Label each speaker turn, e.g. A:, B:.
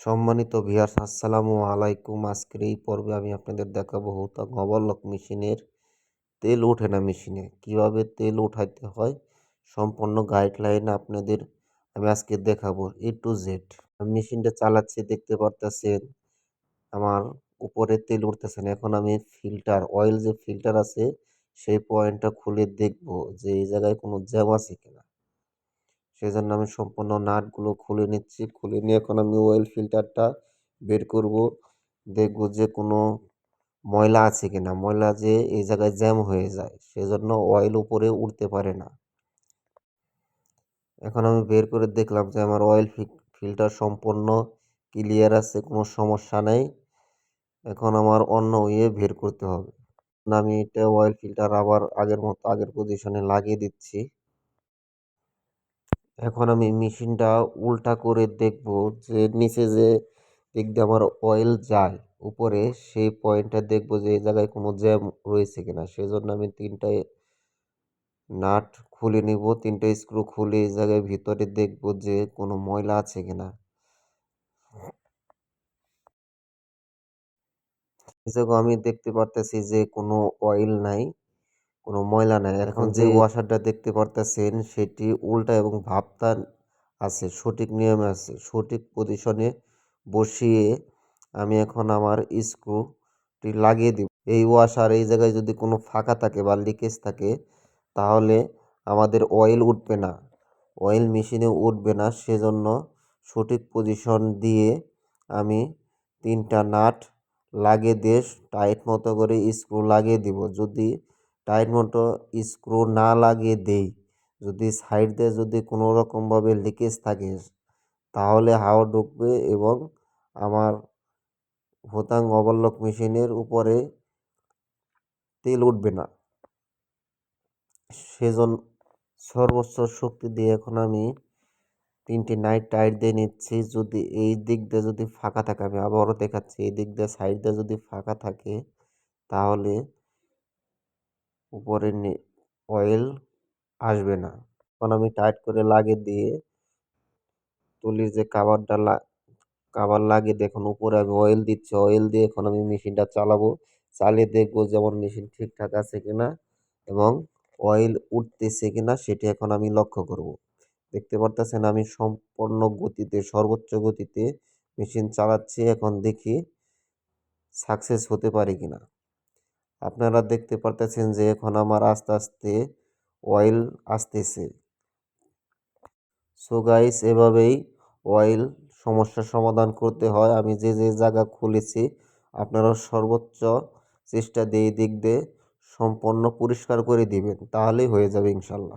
A: সম্মানিত ভিউয়ার্স, আসসালামু আলাইকুম। আজকের এই পর্বে আমি আপনাদের দেখাবো হুতাং ওভারলক মেশিনের তেল ওঠে না মেশিনে। কীভাবে তেল উঠাইতে হয় সম্পূর্ণ গাইডলাইন আপনাদের আমি আজকে দেখাবো এ টু জেড। মেশিনটা চালাচ্ছি, দেখতে পারতেছেন, আমার উপরে তেল উঠতেছে না। এখন আমি ফিল্টার, অয়েল যে ফিল্টার আছে, সেই পয়েন্টটা খুলে দেখব যে এই জায়গায় কোনো জ্যাম আছে কিনা। সেই জন্য আমি সম্পূর্ণ নাটগুলো খুলে নিচ্ছি। খুলে নিয়ে এখন আমি অয়েল ফিল্টারটা বের করব। দেখব যে কোনো ময়লা আছে কি না ময়লা যে এই জায়গায় জ্যাম হয়ে যায়, সেজন্য অয়েল উপরে উঠতে পারে না। এখন আমি বের করে দেখলাম যে আমার অয়েল ফিল্টার সম্পূর্ণ ক্লিয়ার আছে, কোনো সমস্যা নেই। এখন আমার অন্য ইয়ে বের করতে হবে। আমি এটা অয়েল ফিল্টার আবার আগের মতো, আগের পজিশনে লাগিয়ে দিচ্ছি। এখন আমি মেশিনটা উল্টা করে দেখব যে নিচে যে দিক দিয়ে আমার অয়েল যায়, উপরে সেই পয়েন্টটা দেখব যে এই জায়গায় কোনো জ্যাম রয়েছে কিনা। সেজন্য আমি তিনটায় নাট খুলে নিব, তিনটে স্ক্রু খুলে এই জায়গায় ভিতরে দেখব যে কোনো ময়লা আছে কিনা। আমি দেখতে পারতেছি যে কোনো অয়েল নাই। কোনো ময়লা নাই। এখন যে ওয়াশারটা দেখতে পারতেছেন সেটি উল্টা এবং ভাবতা আছে সঠিক নিয়মে আছে। সঠিক পজিশনে বসিয়ে আমি এখন আমার স্ক্রুটি লাগিয়ে দিব। এই ওয়াশার এই জায়গায় যদি কোনো ফাঁকা থাকে বা লিকেজ থাকে তাহলে আমাদের অয়েল উঠবে না। অয়েল মেশিনে উঠবে না। সেজন্য সঠিক পজিশন দিয়ে আমি তিনটা নাট লাগিয়ে দিয়ে টাইট মতো করে স্ক্রু লাগিয়ে দিব। যদি টাইট মতো স্ক্রু না লাগিয়ে দেই। যদি সাইড দিয়ে যদি কোনো রকমভাবে লিকেজ থাকে, তাহলে হাওয়া ঢুকবে এবং আমার হোতাং ওভারলক মেশিনের উপরে তেল উঠবে না। সেজন্য সর্বোচ্চ শক্তি দিয়ে এখন আমি তিনটি নাইট টাইট দিয়ে নিচ্ছি। যদি এই দিক দিয়ে যদি ফাঁকা থাকে, আমি আবারও দেখাচ্ছি, এই দিক দিয়ে সাইড দিয়ে যদি ফাঁকা থাকে, তাহলে উপরে অয়েল আসবে না। এখন আমি টাইট করে লাগিয়ে দিয়ে তুলির যে কাভারটা কাভার লাগিয়ে দেখুন উপরে আমি অয়েল দিচ্ছি। অয়েল দিয়ে এখন আমি মেশিনটা চালাবো। চালিয়ে দেখব যে আমার মেশিন ঠিকঠাক আছে কিনা এবং অয়েল উঠতেছে কিনা সেটি এখন আমি লক্ষ্য করব। দেখতে পারতেছেন আমি সম্পূর্ণ গতিতে, সর্বোচ্চ গতিতে মেশিন চালাচ্ছি। এখন দেখি সাকসেস হতে পারে কিনা। আপনারা দেখতে পারতেছেন যে এখন আমার আস্তে আস্তে অয়েল আসতেছে। সো গাইস এভাবেই অয়েল সমস্যার সমাধান করতে হয়। আমি যে যে জায়গা খুলেছি, আপনারা সর্বোচ্চ চেষ্টা দিয়ে দিক দিয়ে সম্পূর্ণ পরিষ্কার করে দিবেন, তাহলেই হয়ে যাবে ইনশাল্লাহ।